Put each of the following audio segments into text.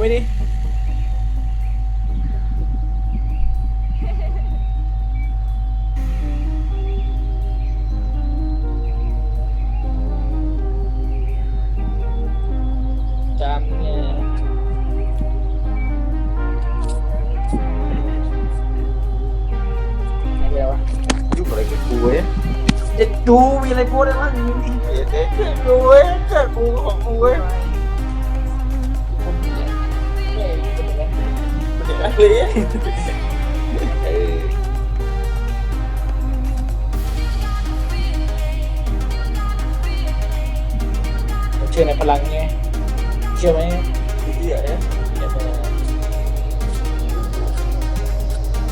ไว้ดิจำ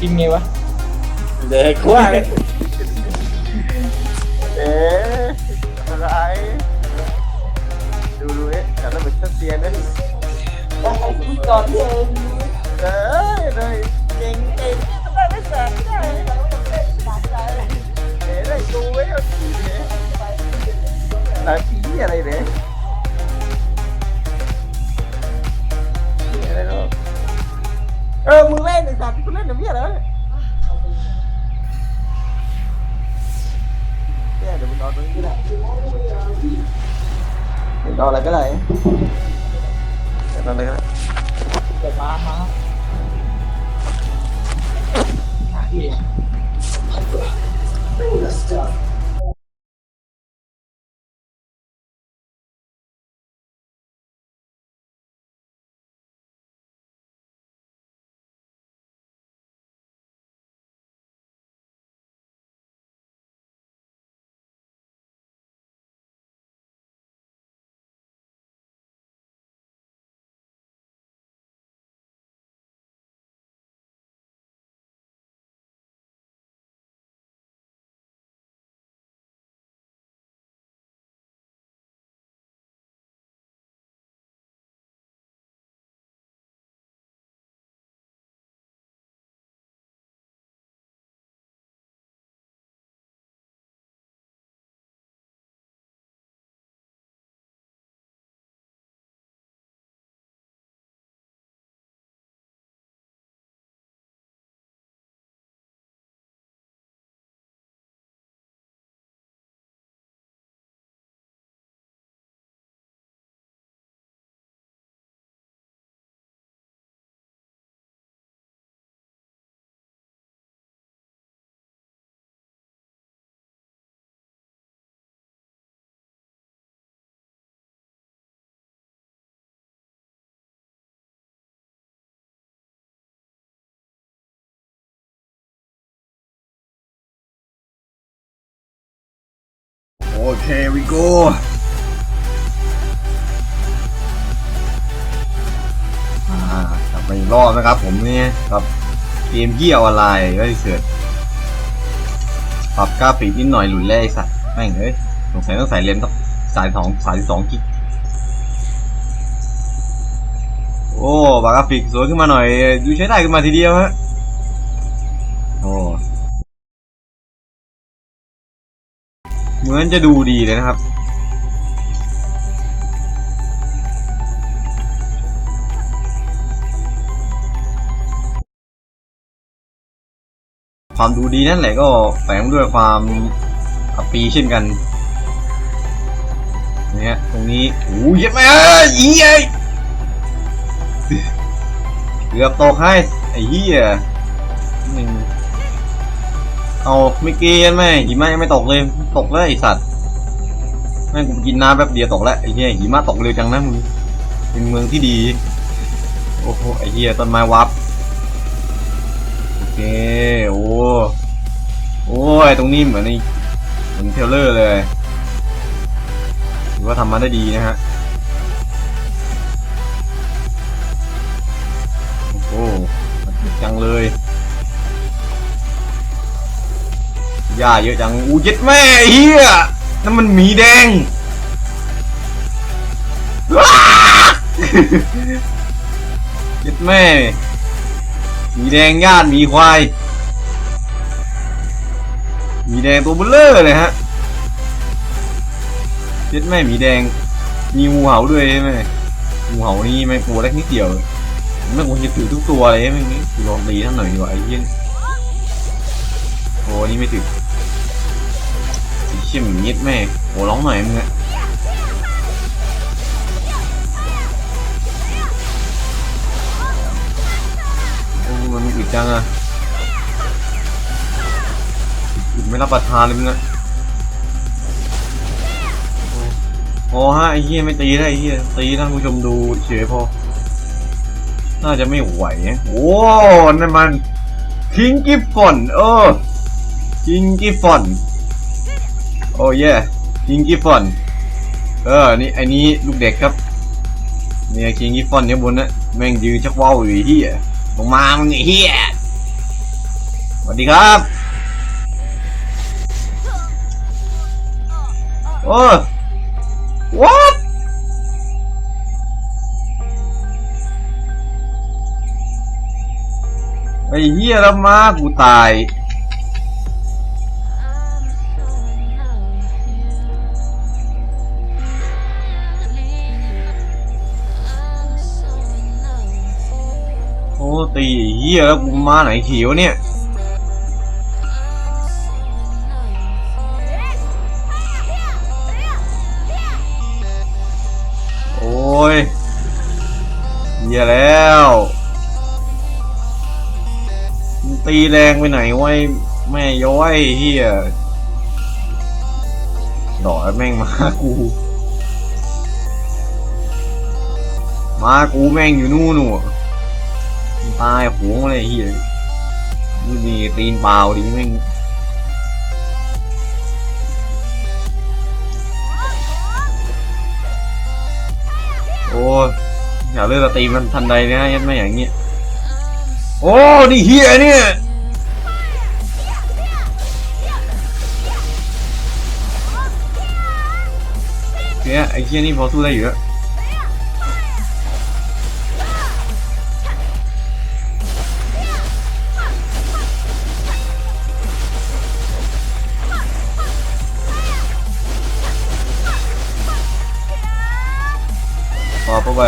จริงไงวะ เด็กว่าเอ๊ะอะไร ดูดูเอ๊ะแต่ต้องเป็นเส้นเตียนนะก่อนเลยเอ้ยเลยเก่งเก่งทำได้ไม่แสบได้เอ๊ะได้กูเว้ยเอาผีเนี่ยหลายผีอะไรเนี่ย เออมึงเล่นไอ้สัตว์กูเล่นแบบนี้เหรอเนี่ยเดี๋ยวมึงนอนตรงนี้ก็ได้เดี๋ยวนอนอะไรก็ได้เดี๋ยวนอนอะไรก็ได้เกิดมามาหาที่ โอเควิโกอ่ากลับมาอีกรอบนะครับผมเนี่ยกับเกมเยี่ยวอะไรก็เสิร์ชปรับกราฟิกนิดหน่อยหลุดแร่สัตว์แม่งเอ้ยสงสัยต้องใส่เลนส์ต้องสายสองสายสองกิกโอ้ปรับกราฟิกสวยขึ้นมาหน่อย ดูใช้ได้ขึ้นมาทีเดียวฮะโอ้ เหมือนจะดูดีเลยนะครับ ความดูดีนั่นแหละก็แฝงด้วยความอับปีเช่นกันเนี่ยตรงนี้โอ้ยเยัดแม่อีไอ้ยเกือบตกให้ไอ้เหี้ยหนึ่ง เอาไม่เกณฑ์แม่หิมะยังไม่ตกเลยตกแล้วไอสัตว์แม่งกูกินน้ำแป๊บเดียวตกแล้วไอ้เหี้ยหิมะตกเร็วจังนะมึงเป็นเมืองที่ดี โอ้โหไอ้เหี้ยต้นไม้วับโอเคโอ้โอ้ยตรงนี้เหมือนในเหมือนเทลเลอร์เลยถือว่าทำมาได้ดีนะฮะโอ้โหจังเลย หญ้าเยอะจังอู้ย็ดแม่เฮียนั่นมันหมีแดงว้าเย็ดแม่หมีแดงญาติหมีควายหมีแดงตัวเบลเลอร์เลยฮะเจ็ดแม่หมีแดง มีงูเห่าด้วยใช่ไหมงูเห่านี่แม่งตัวเล็กนิดเดียวไม่ควรจะถือทุกตัวเลยไม่งี้ลองตีท่านหน่อยดีกว่าไอ้เหี้ยโอ้นี่ไม่ถือ ชี่ยหมีนิดแม่โอ้ร้องหน่อยมึงอะมันอึดจังอะอึดไม่รับประทานเลยมึงอะโอ้ฮะไอ้เหี้ยไม่ตีได้ไอ้เหี้ยตีท่านผู้ชมดูเฉยพอ น่าจะไม่ไหวนะโอ้นั่นมันคิงกิฟฟอนเออคิงกิฟฟอน โอ้ยคิงกิฟฟอนเออ นี่ไอ้นี้ลูกเด็กครับ เนี่ยคิงกิฟฟอนเนี่ยบนนะแม่งยืนชักว่าวอยู่ไอ้เฮียลงมามึงไอ้เฮียสวัสดีครับ โอ้ what ไอ้เหี้ยแล้วมากูตาย เหี้ยแล้วกูมาไหนเขียวเนี่ยโอ้ยเหี้ยแล้วตีแรงไปไหนไว้แม่ย้อยเฮียดอกแม่งมากู มากูแม่งอยู่นู่นหนู ตายหวงเลยเฮียนี่มีตีนเปล่าดิแม่งโอ้ยอย่าเลือกตีมันทันใดนะยันไม่อย่างเงี้ยโอ้นี่เฮียเนี่ยเนี่ยไอ้เฮียนี่พอสู้ได้อยู่แล้ว เข้าไป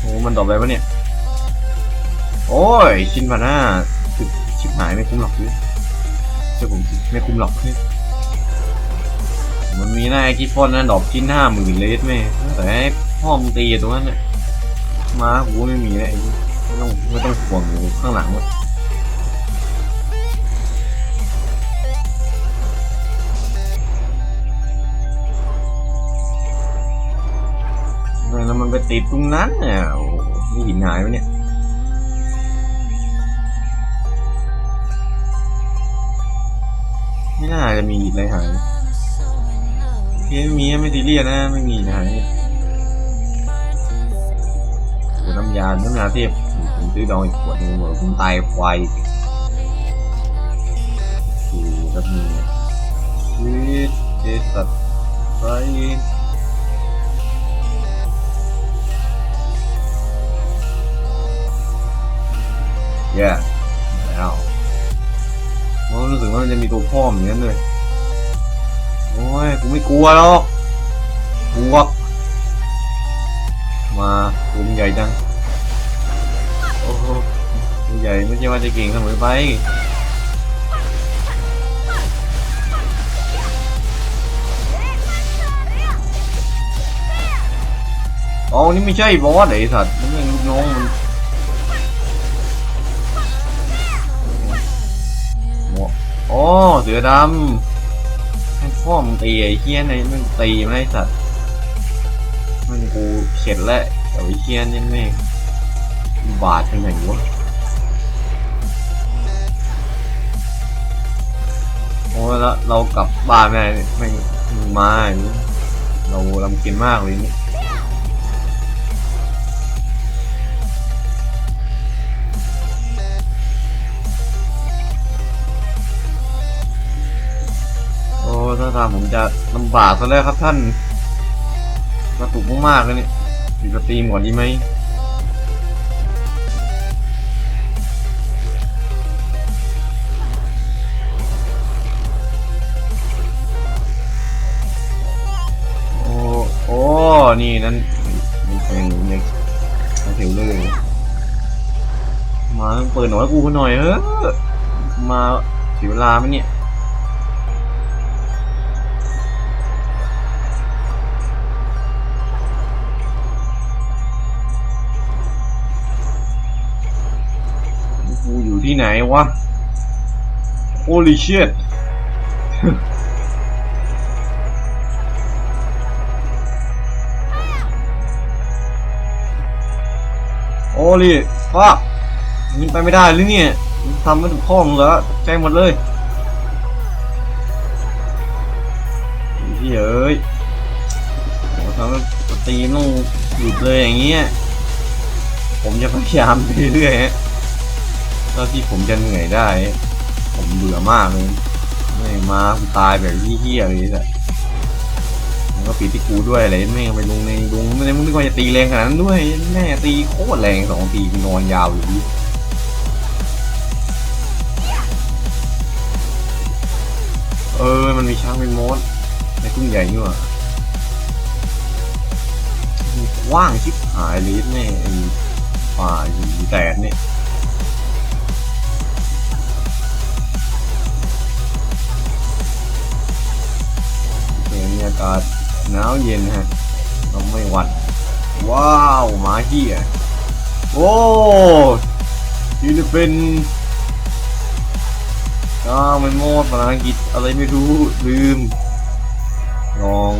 โอ้มันต่อไปปะเนี่ย โอ้ยชินพาน่าชิบชิบหายไม่คุ้มหรอกพี่เชื่อผมไม่คุ้มหรอกพี่มันมีหน้าไอ้กิฟฟอนนั่นดอกชิ้นห้าหมื่นเลสแม่แต่พ่อมึงตีตรงนั้นเนี่ยมากูไม่มีแล้วไม่ต้องไม่ต้องห่วงข้างหลังวะแล้ว มันไปติดตรงนั้นเนี่ยโอ้โหนี่หินหายวะเนี่ยไม่น่าจะมีอะไรหายเคไม่มีไม่ซีเรียนะไม่มีหายน้ำยาน้ำยาเทพผมซื้อดองอีกขวดหนึงหมดผมตายควายคือแบบนี้ชีวิตเจสัตว์ไร แย่แล้วผมรู้สึกว่ามันจะมีตัวพ่อมอย่างนั้นเลย โอ้ยกูไม่กลัวหรอกกลัวมาตัวมันใหญ่จัง โอ้โหตัวใหญ่ไม่ใช่ว่าจะเก่งเสมอไปอ๋อนี่ไม่ใช่บอสไอ้สัตว์มันเป็นลูกน้องมัน อ๋อเสือดำให้พ่อมึงตีไอ้เฮี้ยนไอ้มึงตีมันไอ้สัตว์มันกูเข็ดแล้วแต่ไอ้เฮี้ยนนี่แม่งบาดไปไหนวะโอ้แล้วเรากลับบ้านไม่ได้แม่งมาเราลำกินมากเลยนี่ ทางผมจะลำบากซะแล้วครับท่านกระตุกมากๆเลยเนี่ยปิดสตรีมก่อนดีไหมโอ้โอ้นี่นั่นมันเป็นเนี่ยมาเถียวเลย มาเปิดหน่อยกูหน่อยเฮ้อมาเสียเวลาไหมเนี่ย วะ Holy shit โอ้ลิฟ้ายิงไปไม่ได้หรือเนี่ยทำไม่ถูกข้องเหรอใจหมดเลยไอ้เหี้ยเอ้ยโอ้ทำให้สตรีมต้องหยุดเลยอย่างเงี้ย ผมจะพยายามไปเรื่อยฮะ เท่าที่ผมจะเหนื่อยได้ ผมเบื่อมากเลยไม่มากูตายแบบเหี้ยๆเลยสัสมันก็ปิดที่กูด้วยอะไรแม่งไปลงในดุงไม่ได้มึงนึกว่าจะตีแรงขนาดนั้นด้วยแม่ตีโคตรแรงสองทีนอนยาวอยู่ดิเออ มันมีช้างเป็นมดในทุ่งใหญ่นี่หว่าว่างชิบหายเลยแม่ไอ้ป่าอยู่แตกเนี่ยาศหนาวเย็นฮะเราไม่หวัด ว้าวหมาเหี้ยโอ้ฟิลิปปินส์อ้าวมันโมดภาษาอังกฤษอะไรไม่รู้ ลืม ลอง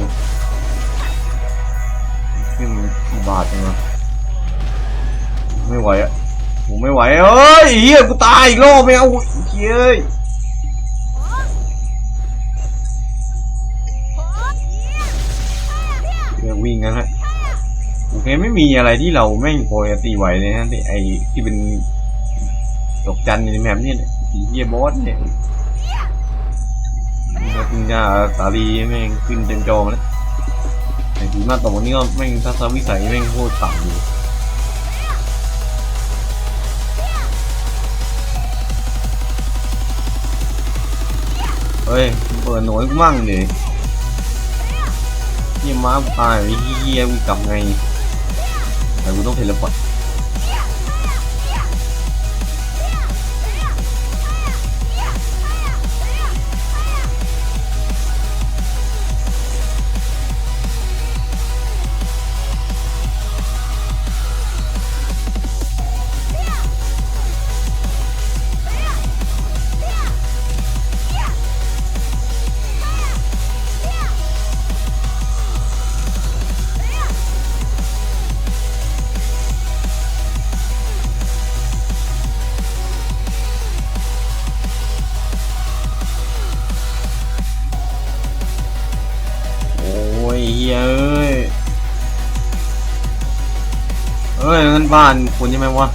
ขึ้นบาทจังวะไม่ไหวอะผมไม่ไหวเอ้ยเฮียกูตายอีกรอบไม่เอาเฮ้ย เรื่องวิ่งกันฮะโอเคไม่มีอะไรที่เราแม่งพอจะตีไหวเลยนะที่ไอที่เป็นดอกจันในแมปเนี่ยผีเฮียบอสเนี่ยแล้วคุณยาตาลีแม่งขึ้นเต็มจอแล้วไอ้ผีมาตรงนี้ก็แม่งทัศนวิสัยแม่งโคตรต่ำอยู่เฮ้ยเปิดหน่วยกูมั่งดิเฮี ยม้าตายไอ้เฮียกูกลับไงแต่กูต้องเทเลพอร์ต บ้านคุณใช่ไหมวะ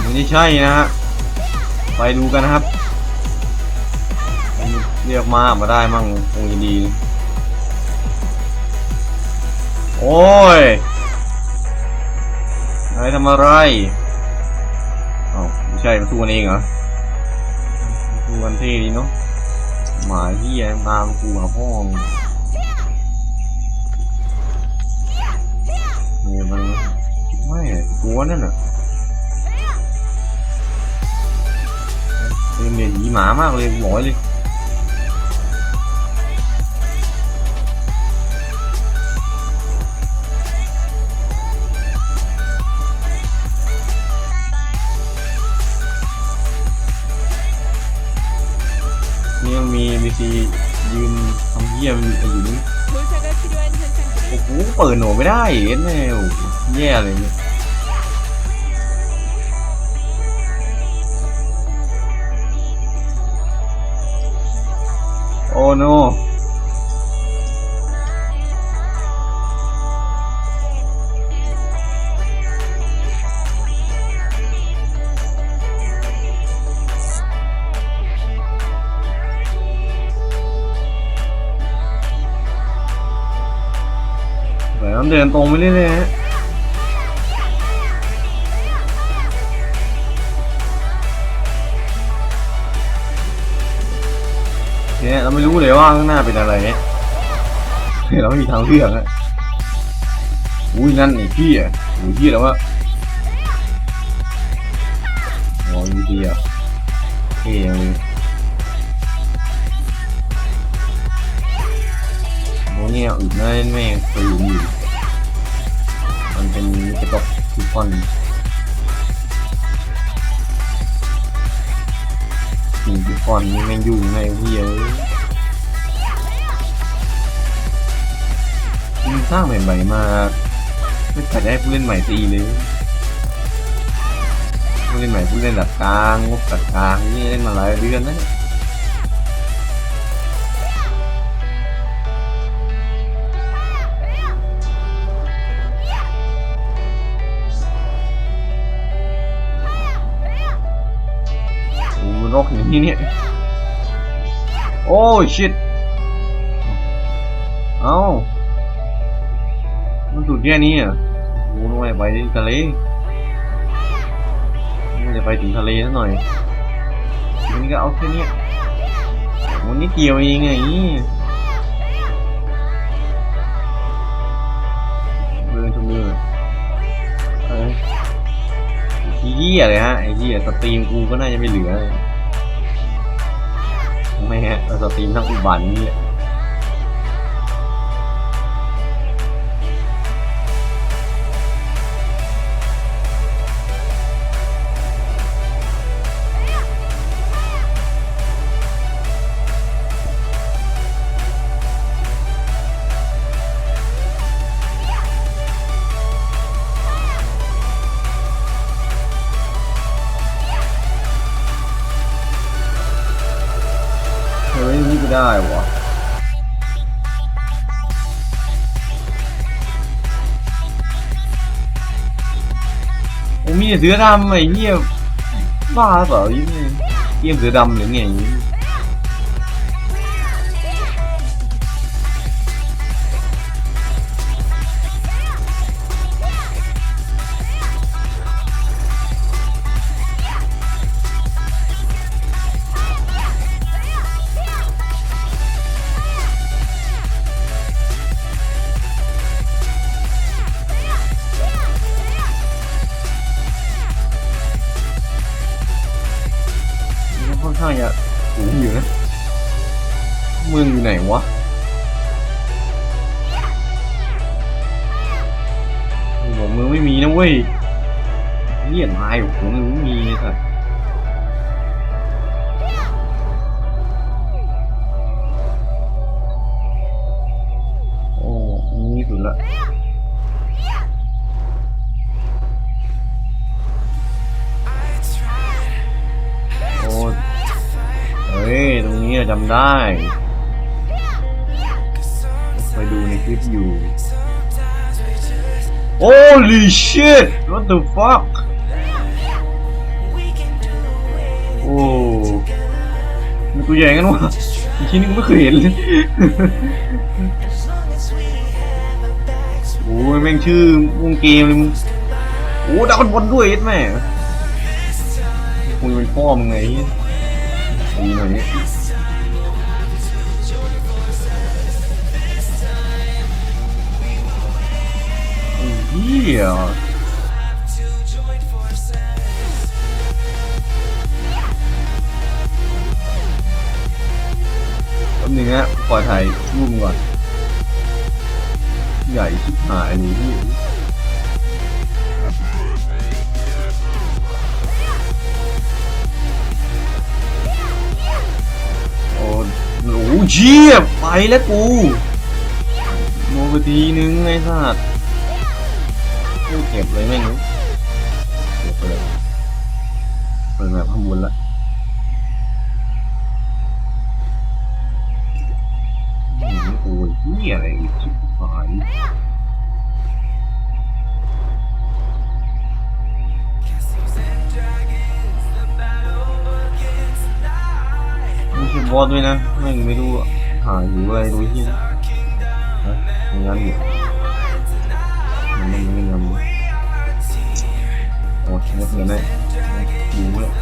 มันไม่ใช่นะฮะไปดูกันนะครับ เรียกมามาได้มั่งคงจะดี โอ้ยนายทำอะไรเอ้าไม่ใช่มาสู้กันเองเหรอสู้กันเท่ดีเนาะหมาเฮียตามกูหาพ่อ หัวนั่นน่ะเรียนหนีหมามากเลยหมอยเลยนี่ยังมีบีซียืนทำเยี่ยมอยู่นี่โอ้โหเปิดหนูไม่ได้เอ็นเนี่แย่เลยเนี่ย โอ้โนเดี๋ยวต้ ไม่รู้เลยว่าข้างหน้าเป็นอะไรเนี่ยเราไม่มีทางเลือกอะอุ้ยนั่นไอ้พี่อะโอ้ยพี่แล้ววะอ๋อยูดีอะเท่เลยโมเนี่ยอึดแน่แม่งเคยอยู่อยู่มันเป็นกระตกทุกคนมีทุกคนนี่แม่งยุ่งไงพี่เอ้ย มึงสร้างใหม่ๆมาไม่ขัดให้ผู้เล่นใหม่ตีเลยผู้เล่นใหม่ผู้เล่นดัดกลางงบดัดกลางนี่เล่นมาหลายเดือนแล้วเนี่ยโอ้รกอย่างนี้เนี่ยโอ้ชิตเอ้า มันสุดแค่นี้อะโอ้โหไม่ไปทะเลไม่จะไปถึงทะเลซะหน่อยทีนี้ก็เอาแค่นี้ยวันนี้เกี่ยวเองไงเดินชมเรือเอ้ยไอ้เหี้ยเลยฮะไอ้เหี้ยสตรีมกูก็น่าจะไม่เหลือเลยไม่ฮะสตรีมทั้งอุบัตินี่ โอ้มีแต่เสือดำไอ้เหี้ยบ้าเปล่ายิ่งไงเยี่ยมเสือดำหรือไง อนข้างจะสูงอยู่นะมึงอยู่ไหนวะมึงบอกมึงไม่มีนะเว้ยเหี้ยนายของมึงไม่มีไอ้สัสโอ้นี่สุดละ นี้อะจำได้ไปดูในคลิปอยู่ Holy shit what the fuck โอ้มันตัวใหญ่งั้นวะอีกทีนี้กูไม่เคยเห็นเลยโอ้ยแม่งชื่อวงเกมเลยมึงโอ้ดาวบอลด้วยเอ็ดแม่มึงเป็นพ่อมึงไงตีหน่อยเนี้ไหี้ยแป๊บนึงนะขอยถ่ายรูปก่อน ใหญ่ชิบหายเลยพี่โอ้โหเชี่ยไปแล้วกูโมไปทีนึงไอ้สัตว์ กูเก็บเลยแม่งเก็บไปเลยเปิดแบบข้างบนละโอ้ยเหี้ยอะไรอีกชิบหายไม่ใช่บอสด้วยนะแม่ไม่รู้หาอยู่อะไรรู้ที่นะฮะอย่างนั้นอยู่ ไม่เห็นไหมดูเลย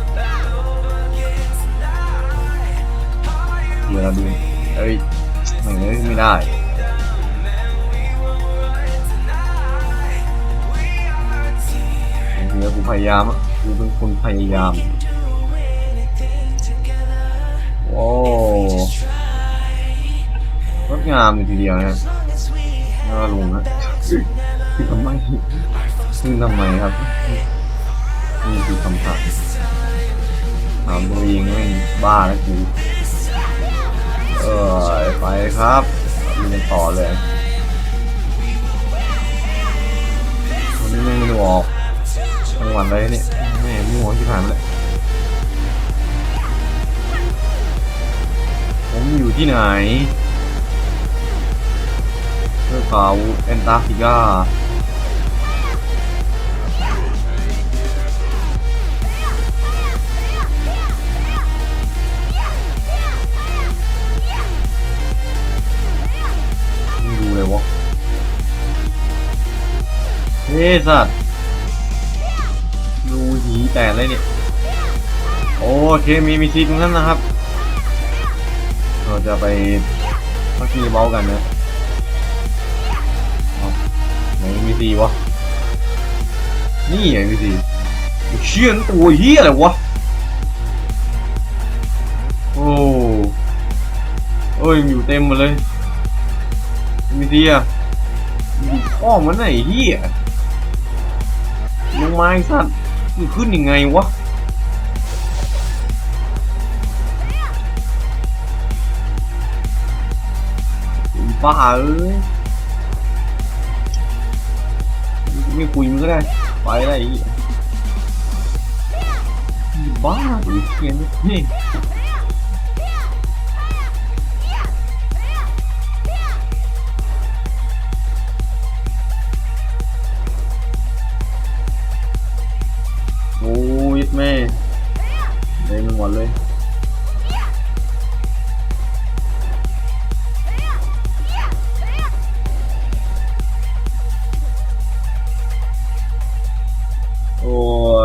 เวลาดูเอ้ยไม่ได้ไม่ได้จริงๆแกูพยายามอะกูเป็นคนพยายามโอ้งดงามเลยทีเดียวนะน่าลงนะคือทำไมคือทำไมครับ นี่คือคำถามถามตัวเองไม่งบ้าแล้วกูเออไปครับมีกันต่อเลยวันนี้ไม่รู้ออกจังหวัดอะไรเนี่ยแม่มั่วที่ผ่านเลยผมอยู่ที่ไหนเทือกเขาแอนตาร์กติกา เฮ้ยสัตว์ดูหีแตกเลยเนี่ยโอเคมีมีซีตรงนั้นนะครับ เราจะไปพักทีเบากันนะไหนมีซีวะ นี่ไงมีซีเชี่ยนตัวเฮียอะไรวะ โอ้เอ้ยอยู่เต็มหมดเลยมีเดียมีพ่อมันไหนเฮีย ลงมาไอ้สัตว์มันขึ้นยังไงวะไอ้บ้าเอ้ยไม่คุยมึงก็ได้ ไปได้ไอ้เหี้ยไอ้บ้าไอ้เฮียนี่โแม่เลยมันหมดเลยโอ้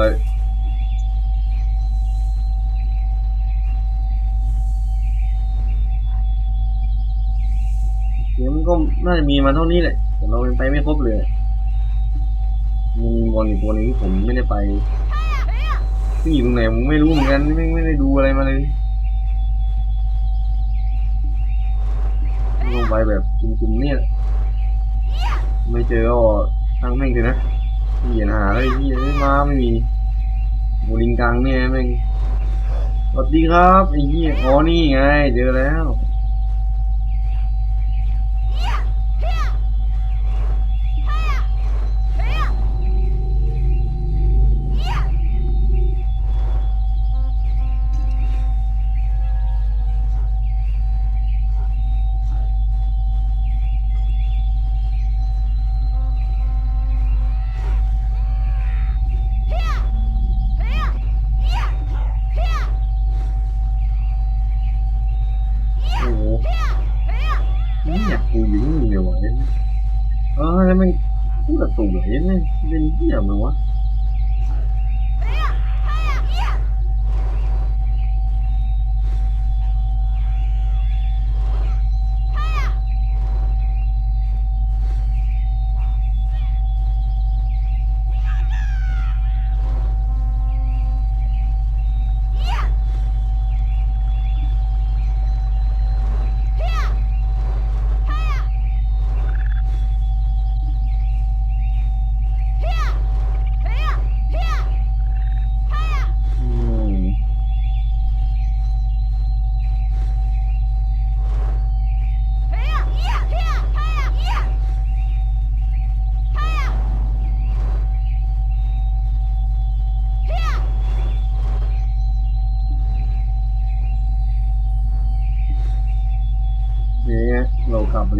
ยเดี๋ยวมันก็น่าจะมีมาเท่านี้แหละ แต่เราไปไม่ครบเลยมันมีบอลอีกตัวนึงที่ผมไม่ได้ไป ซึ่งอยู่ตรงไหนผมไม่รู้เหมือนกันไม่ไม่ได้ดูอะไรมาเลยลงไปแบบจุ่มๆเนี่ย ไม่เจอก็ช่างแม่งเลยนะเหยียนหาอะไรที่ไม่มาไม่มีโมลิงกังเนี่ยแม่งสวัสดีครับไอ้เหี้ยอ๋อนี่ไง เจอแล้ว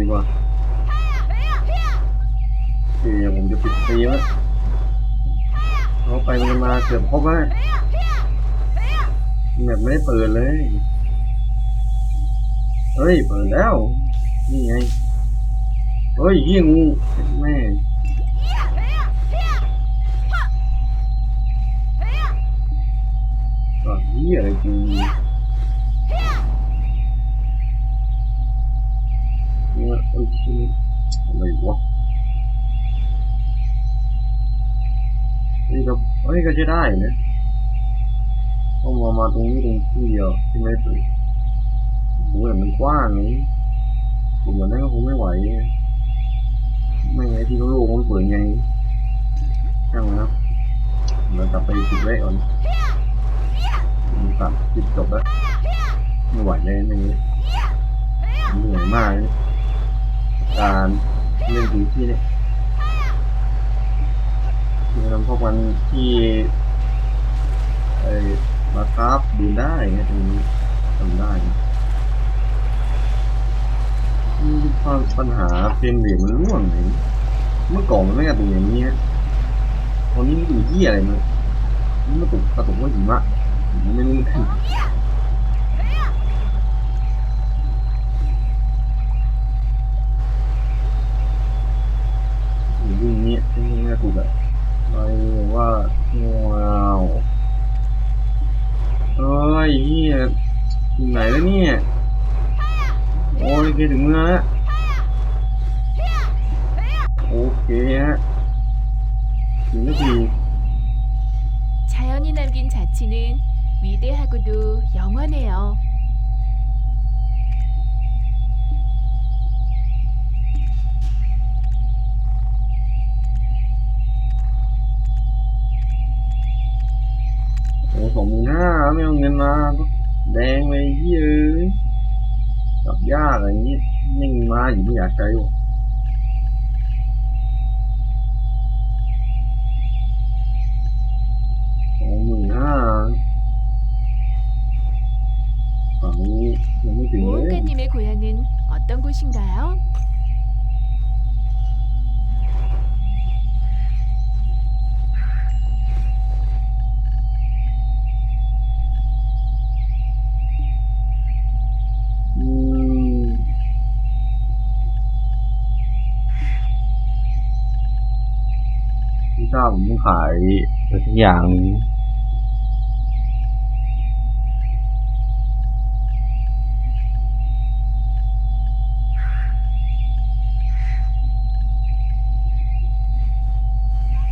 ดีกว่าโอเคผมจะปิดตีมแล้วเราไปมันมาเกือบครบแล้วแบบไม่เปิดเลย เฮ้ย เปิดแล้ว นี่ไง เฮ้ยเฮียงูแม่ก็เฮียอะไรกูเนี่ อ้ยอะไรวะเฮ้ยก็เฮ้ยก็จะได้นะต้องมามาตรงนี้ตรงที่เดียวใช่ไหมตุ๋ยโอ้ยมันกว้างนี้ผมเหมือนนั้นก็คงไม่ไหว ไม่ไงที่โลกมันเปิดไงช่างมันครับเรากลับไปจุดแรกก่อนมันตัดจุดจบแล้วไม่ไหวเลยนี่เหนื่อยมากเลย การเล่นถึงที่เนี่ยคือทำพวกมันที่ไอ้มาคราฟดูได้ไงตรงนี้ทำได้นะปัญหาเฟรมเรทมันร่วงเลยเมื่อก่อนมันไม่กระตุกอย่างนี้ฮะตอนนี้มันอยู่ที่อะไรมันมันกระตุกกระตุกว่าหิมะไม่รู้มันคืออยู่ ว่าว้าวเฮ้ยเฮียถึงไหนแล้วเนี่ย โอ้ยเกถึงเมืองแล้ว โอเคฮะถึงนาที 자연이 남긴 자치는 위대하고도 영원해요. nada, đen mê dư Gặp giá là như nhưng mà gì cũng nhà cây luôn Còn mình á Còn như, mình mới chuyển đến 모험가님의 고향은 어떤 곳인가요? พี่ทราบผมขายอะไรสักอย่าง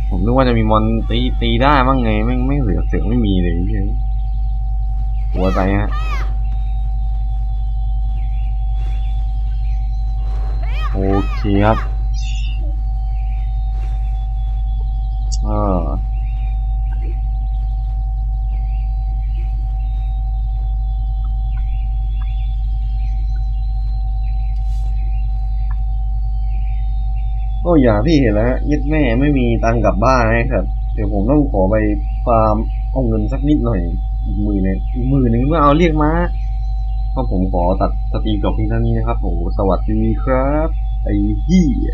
ผมนึกว่าจะมีมอนตีตีได้มั้งไงไม่ไม่เหลือเสือไม่มีเลยเหี้ยหัวใจฮะโอเคครับ เออก็อย่างที่เห็นแล้วฮะยึดแม่ไม่มีตังกลับบ้านนะครับ เดี๋ยวผมต้องขอไปฟาร์มเอาเงินสักนิดหน่อยอีกมือหนึงอีกมือหนึ่งเมื่อเอาเรียกมาก็ผมขอตัดสตรีมจบเพียงเท่านี้นะครับโอ้สวัสดีครับ ไอ้เหี้ย